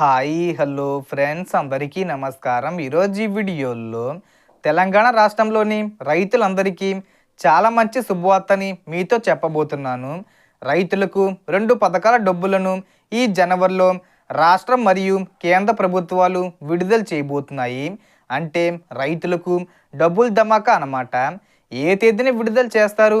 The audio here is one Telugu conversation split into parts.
హాయ్ హలో ఫ్రెండ్స్ అందరికీ నమస్కారం. ఈరోజు ఈ వీడియోలో తెలంగాణ రాష్ట్రంలోని రైతులందరికీ చాలా మంచి శుభవార్తని మీతో చెప్పబోతున్నాను. రైతులకు రెండు పథకాల డబ్బులను ఈ జనవరిలో రాష్ట్రం మరియు కేంద్ర ప్రభుత్వాలు విడుదల చేయబోతున్నాయి. అంటే రైతులకు డబ్బులు ధమాకా అన్నమాట. ఏ తేదీని విడుదల చేస్తారు?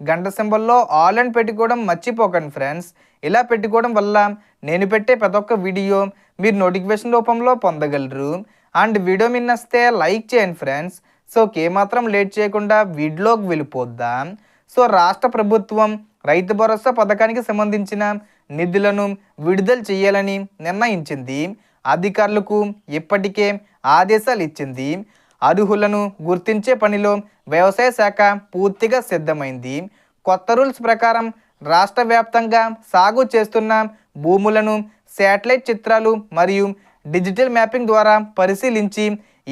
గంట సింబల్లో ఆల్ అండ్ పెట్టుకోవడం మర్చిపోకండి ఫ్రెండ్స్. ఇలా పెట్టుకోవడం వల్ల నేను పెట్టే ప్రతి ఒక్క వీడియో మీరు నోటిఫికేషన్ రూపంలో పొందగలరు. అండ్ వీడియో మిన్నస్తే లైక్ చేయండి ఫ్రెండ్స్. సో ఏమాత్రం లేట్ చేయకుండా వీడియోకి వెళ్ళిపోద్దాం. సో రాష్ట్ర ప్రభుత్వం రైతు భరోసా పథకానికి సంబంధించిన నిధులను విడుదల చేయాలని నిర్ణయించింది. అధికారులకు ఇప్పటికే ఆదేశాలు ఇచ్చింది. అర్హులను గుర్తించే పనిలో వ్యవసాయ శాఖ పూర్తిగా సిద్ధమైంది. కొత్త రూల్స్ ప్రకారం రాష్ట్ర వ్యాప్తంగా సాగు చేస్తున్న భూములను శాటిలైట్ చిత్రాలు మరియు డిజిటల్ మ్యాపింగ్ ద్వారా పరిశీలించి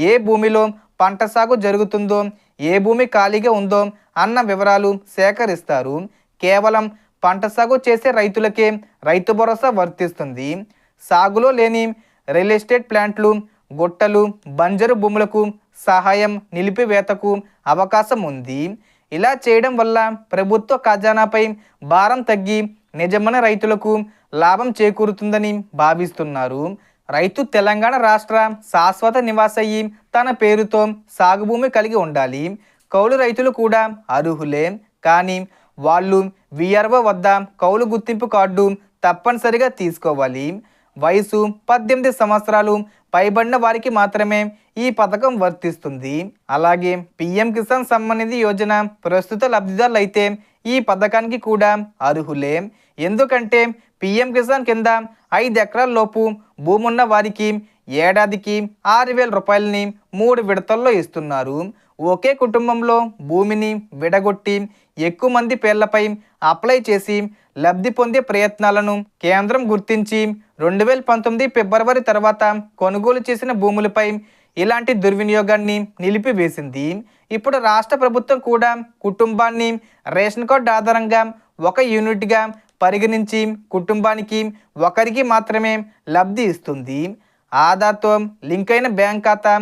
ఏ భూమిలో పంట సాగు జరుగుతుందో ఏ భూమి ఖాళీగా ఉందో అన్న వివరాలు సేకరిస్తారు. కేవలం పంట సాగు చేసే రైతులకే రైతు భరోసా వర్తిస్తుంది. సాగులో లేని రియల్ ఎస్టేట్ ప్లాంట్లు గుట్టలు బంజరు భూములకు సహాయం నిలిపివేతకు అవకాశం ఉంది. ఇలా చేయడం వల్ల ప్రభుత్వ ఖజానాపై భారం తగ్గి నిజమైన రైతులకు లాభం చేకూరుతుందని భావిస్తున్నారు. రైతు తెలంగాణ రాష్ట్ర శాశ్వత నివాసయ్యి తన పేరుతో సాగుభూమి కలిగి ఉండాలి. కౌలు రైతులు కూడా అర్హులే. కానీ వాళ్ళు విఆర్ఓ వద్ద కౌలు గుర్తింపు కార్డు తప్పనిసరిగా తీసుకోవాలి. వయసు పద్దెనిమిది సంవత్సరాలు పైబడిన వారికి మాత్రమే ఈ పథకం వర్తిస్తుంది. అలాగే పిఎం కిసాన్ సమ్మానిధి యోజన ప్రస్తుత లబ్ధిదారులు అయితే ఈ పథకానికి కూడా అర్హులే. ఎందుకంటే పిఎం కిసాన్ కింద ఐదు ఎకరాల లోపు భూమి ఉన్న వారికి ఏడాదికి ఆరు వేల రూపాయలని మూడు విడతల్లో ఇస్తున్నారు. ఒకే కుటుంబంలో భూమిని విడగొట్టి ఎక్కువ మంది పేర్లపై అప్లై చేసి లబ్ధి పొందే ప్రయత్నాలను కేంద్రం గుర్తించి రెండు వేల పంతొమ్మిది ఫిబ్రవరి తర్వాత కొనుగోలు చేసిన భూములపై ఇలాంటి దుర్వినియోగాన్ని నిలిపివేసింది. ఇప్పుడు రాష్ట్ర ప్రభుత్వం కూడా కుటుంబాన్ని రేషన్ కార్డు ఆధారంగా ఒక యూనిట్గా పరిగణించి కుటుంబానికి ఒకరికి మాత్రమే లబ్ధి ఇస్తుంది. ఆధార్తో లింక్ అయిన బ్యాంక్ ఖాతా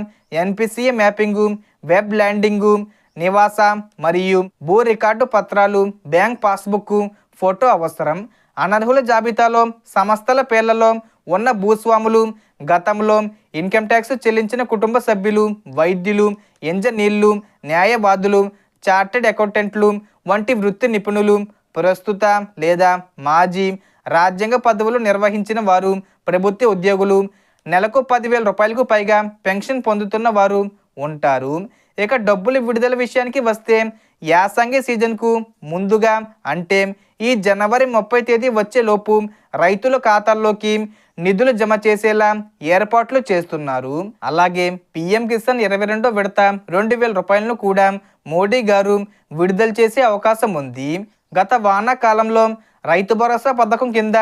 ఎన్పిసిఏ మ్యాపింగు వెబ్ ల్యాండింగు నివాస మరియు భూ రికార్డు పత్రాలు బ్యాంక్ పాస్బుక్ ఫోటో అవసరం. అనర్హుల జాబితాలో సంస్థల పేర్లలో ఉన్న భూస్వాములు గతంలో ఇన్కమ్ ట్యాక్స్ చెల్లించిన కుటుంబ సభ్యులు వైద్యులు ఇంజనీర్లు న్యాయవాదులు చార్టెడ్ అకౌంటెంట్లు వంటి వృత్తి నిపుణులు ప్రస్తుత లేదా మాజీ రాజ్యాంగ పదవులు నిర్వహించిన వారు ప్రభుత్వ ఉద్యోగులు నెలకు పదివేల రూపాయలకు పైగా పెన్షన్ పొందుతున్న వారు ఉంటారు. ఇక డబ్బులు విడుదల విషయానికి వస్తే యాసంగి సీజన్కు ముందుగా అంటే ఈ జనవరి ముప్పై తేదీ వచ్చేలోపు రైతుల ఖాతాల్లోకి నిధులు జమ చేసేలా ఏర్పాట్లు చేస్తున్నారు. అలాగే పిఎం కిసాన్ ఇరవై రెండో విడత రెండు వేల రూపాయలను కూడా మోడీ గారు విడుదల చేసే అవకాశం ఉంది. గత వానాకాలంలో రైతు భరోసా పథకం కింద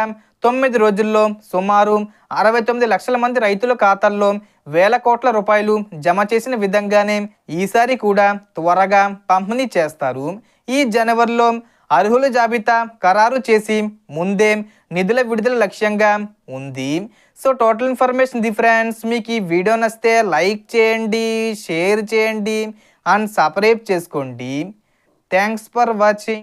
తొమ్మిది రోజుల్లో సుమారు అరవై తొమ్మిది లక్షల మంది రైతుల ఖాతాల్లో వేల కోట్ల రూపాయలు జమ చేసిన విధంగానే ఈసారి కూడా త్వరగా పంపిణీ చేస్తారు. ఈ జనవరిలో అర్హుల జాబితా ఖరారు చేసి ముందే నిధుల విడుదల లక్ష్యంగా ఉంది. So total information the friends మీకు ఈ వీడియో నచ్చితే లైక్ చేయండి షేర్ చేయండి అండ్ సబ్స్క్రైబ్ చేసుకోండి. Thanks for watching